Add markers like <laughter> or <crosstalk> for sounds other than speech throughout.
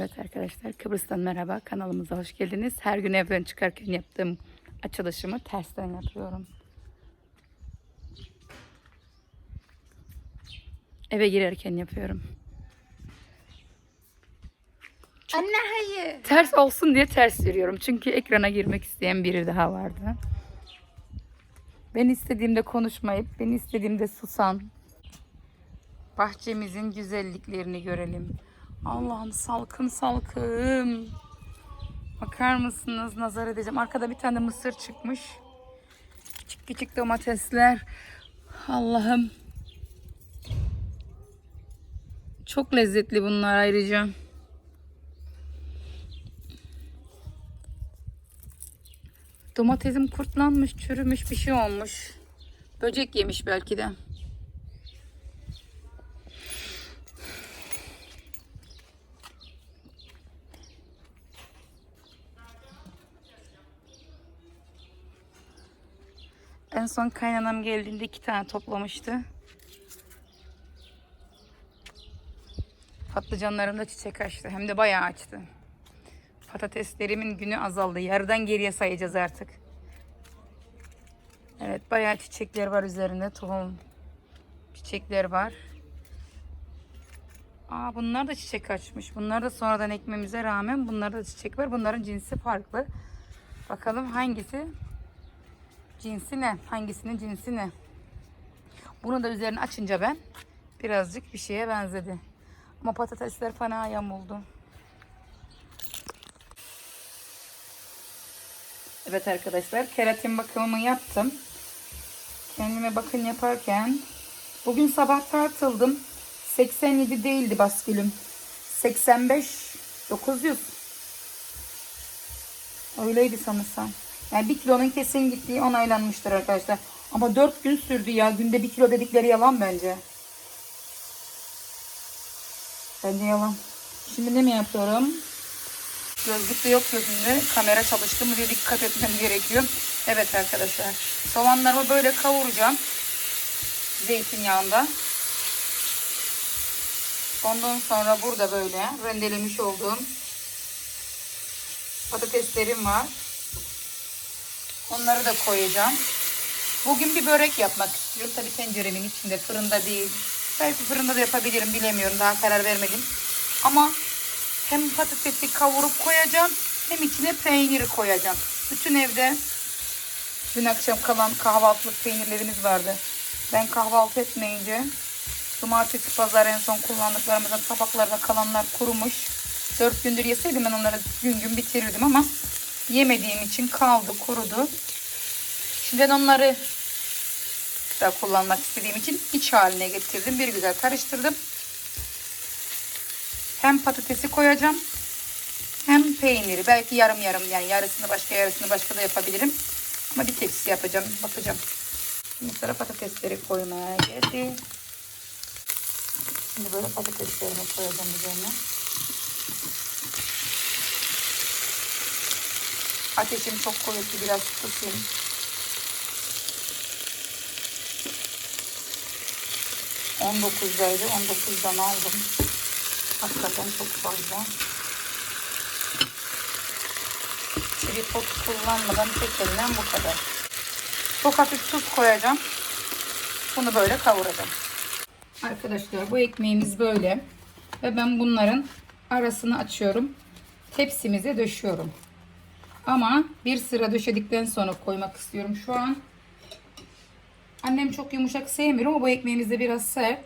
Evet arkadaşlar Kıbrıs'tan merhaba kanalımıza hoş geldiniz. Her gün evden çıkarken yaptığım açılışımı tersten yapıyorum. Eve girerken yapıyorum. Anne hayır. Ters olsun diye ters yürüyorum. Çünkü ekrana girmek isteyen biri daha vardı. Ben istediğimde konuşmayıp, ben istediğimde susan. Bahçemizin güzelliklerini görelim. Allah'ım salkım salkım. Bakar mısınız? Nazar edeceğim. Arkada bir tane mısır çıkmış. Küçük küçük domatesler. Allah'ım. Çok lezzetli bunlar ayrıca. Domatesim kurtlanmış, çürümüş bir şey olmuş. Böcek yemiş belki de. En son kaynanam geldiğinde iki tane toplamıştı. Patlıcanlarım da çiçek açtı. Hem de bayağı açtı. Patateslerimin günü azaldı. Yarıdan geriye sayacağız artık. Evet bayağı çiçekler var üzerinde. Tohum çiçekler var. Aa bunlar da çiçek açmış. Bunlar da sonradan ekmemize rağmen bunlarda da çiçek var. Bunların cinsi farklı. Bakalım hangisi cinsi ne? Hangisinin cinsi ne? Bunu da üzerine açınca ben birazcık bir şeye benzedi. Ama patatesler fena yamuldu. Evet arkadaşlar keratin bakımımı yaptım. Kendime bakın yaparken bugün sabah tartıldım. 87 değildi baskülüm. 85 900. Öyleydi sanırsam. Yani bir kilonun kesin gittiği onaylanmıştır arkadaşlar. Ama 4 gün sürdü ya. Günde 1 kilo dedikleri yalan bence. Bence yalan. Şimdi ne mi yapıyorum? Gözlük de yok gözümde. Kamera çalıştı mı diye dikkat etmem gerekiyor. Evet arkadaşlar. Soğanlarımı böyle kavuracağım. Zeytinyağında. Ondan sonra burada böyle rendelemiş olduğum patateslerim var. Onları da koyacağım. Bugün bir börek yapmak istiyorum. Tabii tenceremin içinde fırında değil. Belki fırında da yapabilirim bilemiyorum. Daha karar vermedim. Ama hem patatesi kavurup koyacağım hem içine peyniri koyacağım. Bütün evde dün akşam kalan kahvaltılık peynirlerimiz vardı. Ben kahvaltı etmeyince cumartesi pazar en son kullandıklarımızın tabaklarda kalanlar kurumuş. Dört gündür yeseydim ben onları gün gün bitirirdim ama yemediğim için kaldı kurudu. Şimdi ben onları da kullanmak istediğim için iç haline getirdim. Bir güzel karıştırdım. Hem patatesi koyacağım hem peyniri. Belki yarım yarım yani yarısını başka yarısını başka da yapabilirim. Ama bir tepsi yapacağım. Bakacağım. Şimdi sıra patatesleri koymaya geldi. Şimdi böyle patateslerimi koyacağım üzerine. Ateşim çok kuvvetli biraz kısayım. On dokuzdaydı. On dokuzdan aldım. Hakikaten çok fazla. Tripod kullanmadan tek elinden bu kadar. Çok hafif tuz koyacağım. Bunu böyle kavuracağım. Arkadaşlar bu ekmeğimiz böyle. Ve ben bunların arasını açıyorum. Tepsimize döşüyorum. Ama bir sıra döşedikten sonra koymak istiyorum şu an. Annem çok yumuşak sevmiyor ama bu ekmeğimiz de biraz sert.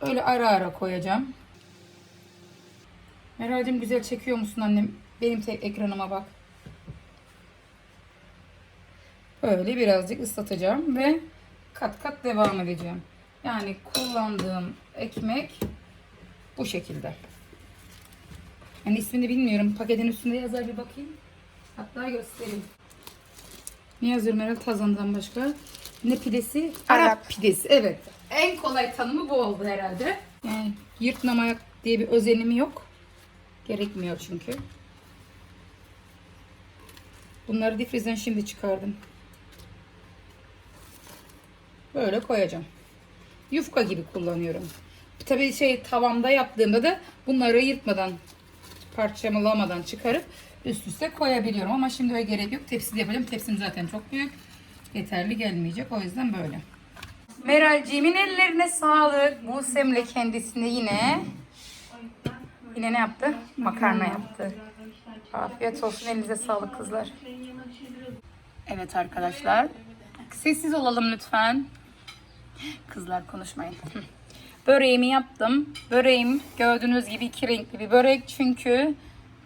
Öyle ara ara koyacağım. Meral'cim güzel çekiyor musun annem? Benim tek ekranıma bak. Böyle birazcık ıslatacağım ve kat kat devam edeceğim. Yani kullandığım ekmek bu şekilde. Yani ismini bilmiyorum. Paketin üstünde yazar bir bakayım. Hatta göstereyim. Ne yazıyor Meral Tazan'dan başka? Ne pidesi? Arap, Arap. pidesi. Evet. En kolay tanımı bu oldu herhalde. Yani yırtmamaya diye bir özenimi yok. Gerekmiyor çünkü. Bunları difrizden şimdi çıkardım. Böyle koyacağım. Yufka gibi kullanıyorum. Tabii şey tavamda yaptığımda da bunları yırtmadan parçalamadan çıkarıp üst üste koyabiliyorum. Ama şimdi öyle gerek yok. Tepside yapacağım. Tepsim zaten çok büyük. Yeterli gelmeyecek. O yüzden böyle. Meralciğimin ellerine sağlık. Busem'le kendisine yine yine ne yaptı? Makarna yaptı. Afiyet olsun. Elinize sağlık kızlar. Evet arkadaşlar. Sessiz olalım lütfen. Kızlar konuşmayın. <laughs> Böreğimi yaptım. Böreğim gördüğünüz gibi iki renkli bir börek. Çünkü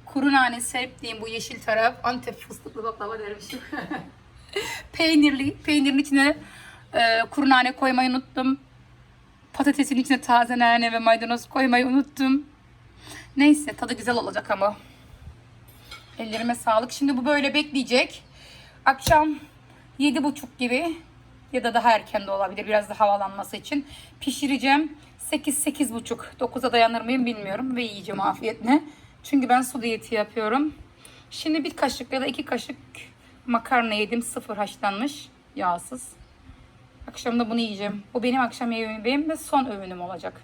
kuru nane serptiğim bu yeşil taraf Antep fıstıklı baklava dermişim. <laughs> Peynirli. Peynirin içine e, kuru nane koymayı unuttum. Patatesin içine taze nane ve maydanoz koymayı unuttum. Neyse tadı güzel olacak ama. Ellerime sağlık. Şimdi bu böyle bekleyecek. Akşam yedi buçuk gibi ya da daha erken de olabilir biraz da havalanması için pişireceğim. 8 sekiz buçuk 9'a dayanır mıyım bilmiyorum ve yiyeceğim afiyetle. Çünkü ben su diyeti yapıyorum. Şimdi bir kaşık ya da iki kaşık makarna yedim. Sıfır haşlanmış. Yağsız. Akşam da bunu yiyeceğim. Bu benim akşam yemeğim ve son öğünüm olacak.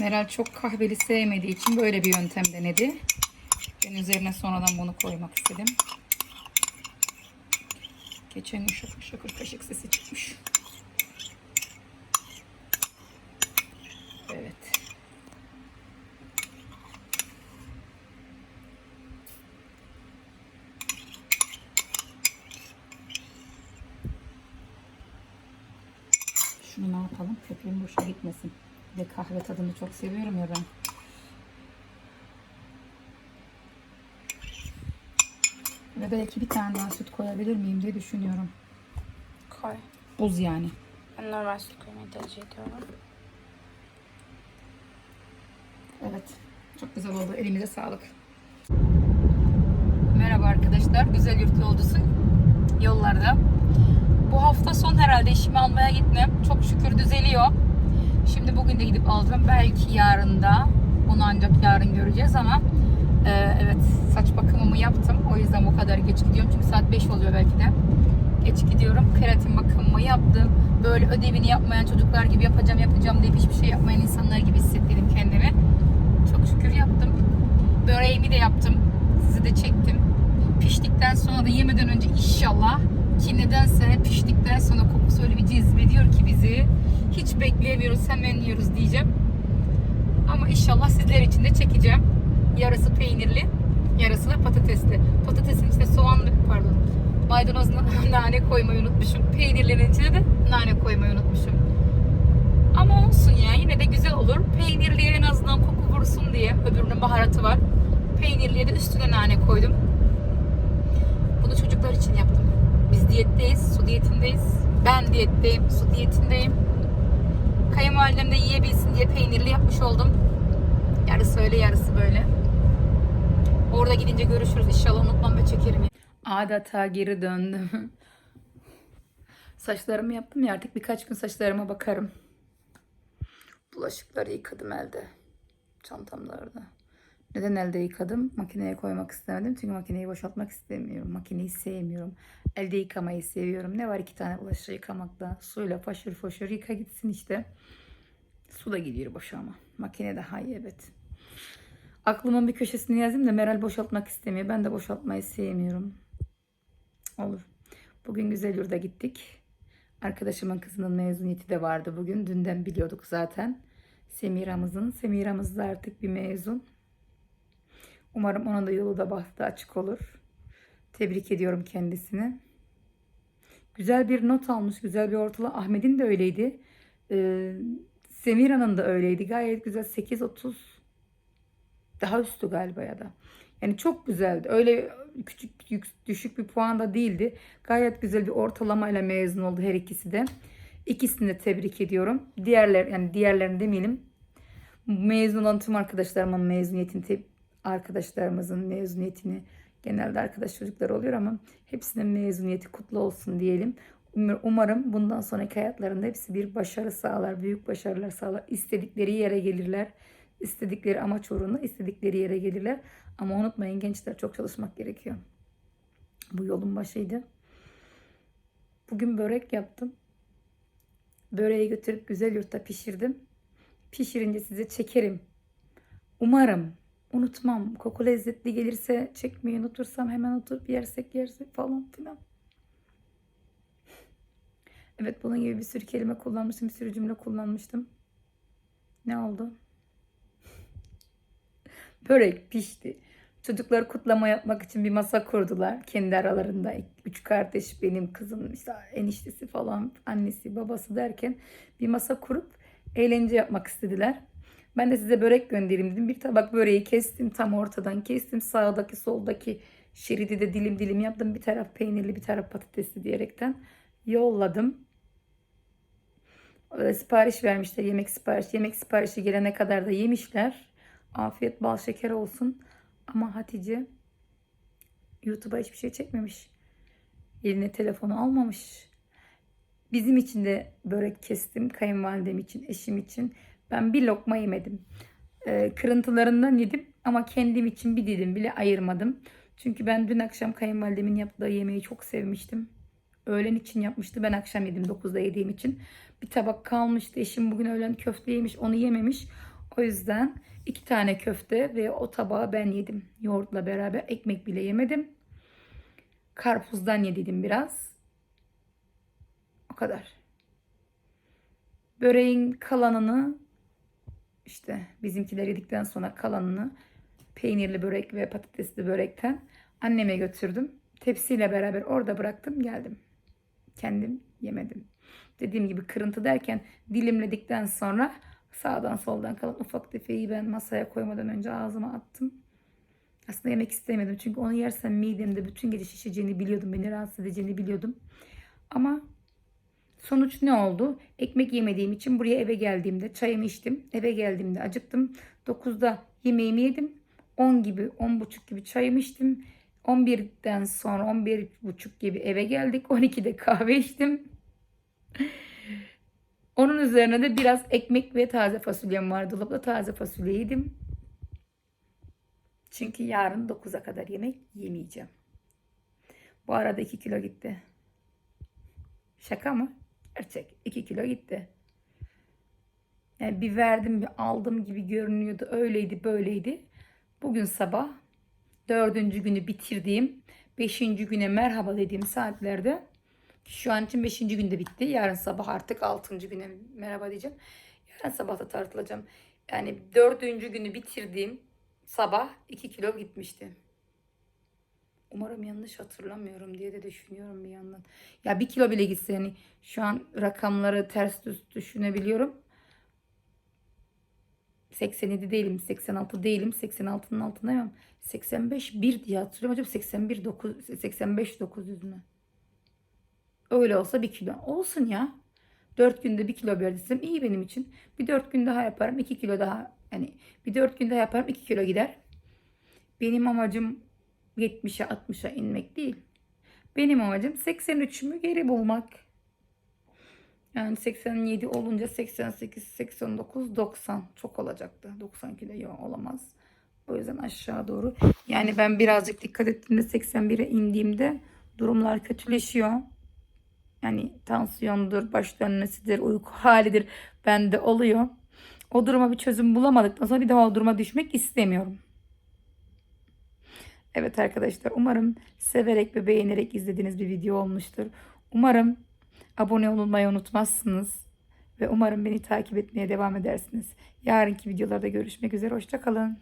Meral çok kahveli sevmediği için böyle bir yöntem denedi. Ben üzerine sonradan bunu koymak istedim. Geçen gün şakır şakır kaşık sesi çıkmış. Evet. Şunu ne yapalım? Köpüğüm boşa gitmesin. Bir de kahve tadını çok seviyorum ya ben. Ve belki bir tane daha süt koyabilir miyim diye düşünüyorum. Koy. Buz yani. Ben normal süt koymayı tercih ediyorum. Evet. Çok güzel oldu. Elimize sağlık. Merhaba arkadaşlar. Güzel yurt yolcusu yollarda. Bu hafta son herhalde işimi almaya gittim. Çok şükür düzeliyor. Şimdi bugün de gidip alacağım. Belki yarın da. Bunu ancak yarın göreceğiz ama e, evet saç bakımımı yaptım. O yüzden bu kadar geç gidiyorum. Çünkü saat 5 oluyor belki de. Geç gidiyorum. Keratin bakımımı yaptım. Böyle ödevini yapmayan çocuklar gibi yapacağım yapacağım deyip hiçbir şey yapmayan insanlar gibi hissettim kendimi. Çok şükür yaptım. Böreğimi de yaptım. Sizi de çektim. Piştikten sonra da yemeden önce inşallah ki nedense piştikten sonra kokusu öyle bir cezbediyor ki bizi. Hiç bekleyemiyoruz hemen yiyoruz diyeceğim. Ama inşallah sizler için de çekeceğim. Yarısı peynirli, yarısı da patatesli. Patatesin içine soğanlı, pardon, maydanoz <laughs> nane koymayı unutmuşum. Peynirlerin içine de nane koymayı unutmuşum. Ama olsun ya yine de güzel olur. Peynirliye en azından koku vursun diye. Öbürünün baharatı var. Peynirliye de üstüne nane koydum. Bunu çocuklar için yaptım. Biz diyetteyiz, su diyetindeyiz. Ben diyetteyim, su diyetindeyim. Kayınvalidem de yiyebilsin diye peynirli yapmış oldum. Yarısı öyle yarısı böyle. Orada gidince görüşürüz. İnşallah unutmam ve çekerim. Adeta geri döndüm. <laughs> Saçlarımı yaptım ya artık birkaç gün saçlarıma bakarım. Bulaşıkları yıkadım elde. Çantamda orada. Neden elde yıkadım? Makineye koymak istemedim. Çünkü makineyi boşaltmak istemiyorum. Makineyi sevmiyorum. Elde yıkamayı seviyorum. Ne var iki tane bulaşığı yıkamakta? Suyla faşır faşır yıka gitsin işte. Su da gidiyor boşa ama. Makine daha iyi evet. Aklımın bir köşesine yazayım da Meral boşaltmak istemiyor. Ben de boşaltmayı sevmiyorum. Olur. Bugün güzel yurda gittik. Arkadaşımın kızının mezuniyeti de vardı bugün. Dünden biliyorduk zaten. Semira'mızın. Semira'mız da artık bir mezun. Umarım onun da yolu da bahtı açık olur. Tebrik ediyorum kendisini. Güzel bir not almış, güzel bir ortalama. Ahmet'in de öyleydi. Ee, Semira'nın da öyleydi. Gayet güzel. 8.30 daha üstü galiba ya da. Yani çok güzeldi. Öyle Küçük düşük bir puan da değildi. Gayet güzel bir ortalamayla mezun oldu her ikisi de. İkisini de tebrik ediyorum. Diğerler yani diğerlerini demeyelim. Mezun olan tüm arkadaşlarımın mezuniyetini te- arkadaşlarımızın mezuniyetini genelde arkadaş çocuklar oluyor ama hepsinin mezuniyeti kutlu olsun diyelim. Umar- Umarım bundan sonraki hayatlarında hepsi bir başarı sağlar, büyük başarılar sağlar. İstedikleri yere gelirler. istedikleri amaç uğruna istedikleri yere gelirler. Ama unutmayın gençler çok çalışmak gerekiyor. Bu yolun başıydı. Bugün börek yaptım. Böreği götürüp güzel yurtta pişirdim. Pişirince size çekerim. Umarım. Unutmam. Koku lezzetli gelirse çekmeyi unutursam hemen oturup yersek yersek falan filan. Evet bunun gibi bir sürü kelime kullanmıştım. Bir sürü cümle kullanmıştım. Ne oldu? <laughs> Börek pişti. Çocuklar kutlama yapmak için bir masa kurdular. Kendi aralarında üç kardeş benim kızım işte eniştesi falan annesi babası derken bir masa kurup eğlence yapmak istediler. Ben de size börek göndereyim dedim. Bir tabak böreği kestim tam ortadan kestim. Sağdaki soldaki şeridi de dilim dilim yaptım. Bir taraf peynirli bir taraf patatesli diyerekten yolladım. Ee, Sipariş vermişler yemek sipariş. Yemek siparişi gelene kadar da yemişler. Afiyet bal şeker olsun. Ama Hatice YouTube'a hiçbir şey çekmemiş. Eline telefonu almamış. Bizim için de börek kestim. Kayınvalidem için, eşim için. Ben bir lokma yemedim. Ee, kırıntılarından yedim ama kendim için bir dilim bile ayırmadım. Çünkü ben dün akşam kayınvalidemin yaptığı yemeği çok sevmiştim. Öğlen için yapmıştı. Ben akşam yedim 9'da yediğim için. Bir tabak kalmıştı. Eşim bugün öğlen köfte yemiş. Onu yememiş. O yüzden iki tane köfte ve o tabağı ben yedim. Yoğurtla beraber ekmek bile yemedim. Karpuzdan yedim biraz. O kadar. Böreğin kalanını işte bizimkiler yedikten sonra kalanını peynirli börek ve patatesli börekten anneme götürdüm. Tepsiyle beraber orada bıraktım geldim. Kendim yemedim. Dediğim gibi kırıntı derken dilimledikten sonra sağdan soldan kalan ufak tefeği ben masaya koymadan önce ağzıma attım. Aslında yemek istemedim çünkü onu yersem midemde bütün gece şişeceğini biliyordum. Beni rahatsız edeceğini biliyordum. Ama sonuç ne oldu? Ekmek yemediğim için buraya eve geldiğimde çayımı içtim. Eve geldiğimde acıktım. 9'da yemeğimi yedim. 10 gibi 10.30 gibi çayımı içtim. 11'den sonra 11.30 gibi eve geldik. 12'de kahve içtim. Onun üzerine de biraz ekmek ve taze fasulyem var. Dolapta taze fasulye yedim. Çünkü yarın 9'a kadar yemek yemeyeceğim. Bu arada 2 kilo gitti. Şaka mı? Gerçek. 2 kilo gitti. Yani bir verdim bir aldım gibi görünüyordu. Öyleydi böyleydi. Bugün sabah dördüncü günü bitirdiğim, beşinci güne merhaba dediğim saatlerde şu an için beşinci günde bitti. Yarın sabah artık altıncı güne merhaba diyeceğim. Yarın sabah da tartılacağım. Yani dördüncü günü bitirdiğim sabah 2 kilo gitmişti. Umarım yanlış hatırlamıyorum diye de düşünüyorum bir yandan. Ya bir kilo bile gitse yani şu an rakamları ters düz düşünebiliyorum. 87 değilim, 86 değilim, 86'nın altındayım. 85 1 diye hatırlıyorum hocam 81 9 85 900 mü? Öyle olsa bir kilo. Olsun ya. 4 günde bir kilo verdiysem iyi benim için. Bir 4 gün daha yaparım 2 kilo daha. Yani bir 4 gün daha yaparım 2 kilo gider. Benim amacım 70'e 60'a inmek değil. Benim amacım 83'ümü geri bulmak. Yani 87 olunca 88, 89, 90 çok olacaktı. 90 kilo yok olamaz. O yüzden aşağı doğru. Yani ben birazcık dikkat ettiğimde 81'e indiğimde durumlar kötüleşiyor. Yani tansiyondur, baş dönmesidir, uyku halidir bende oluyor. O duruma bir çözüm bulamadıktan sonra bir daha o duruma düşmek istemiyorum. Evet arkadaşlar umarım severek ve beğenerek izlediğiniz bir video olmuştur. Umarım abone olmayı unutmazsınız. Ve umarım beni takip etmeye devam edersiniz. Yarınki videolarda görüşmek üzere. Hoşçakalın.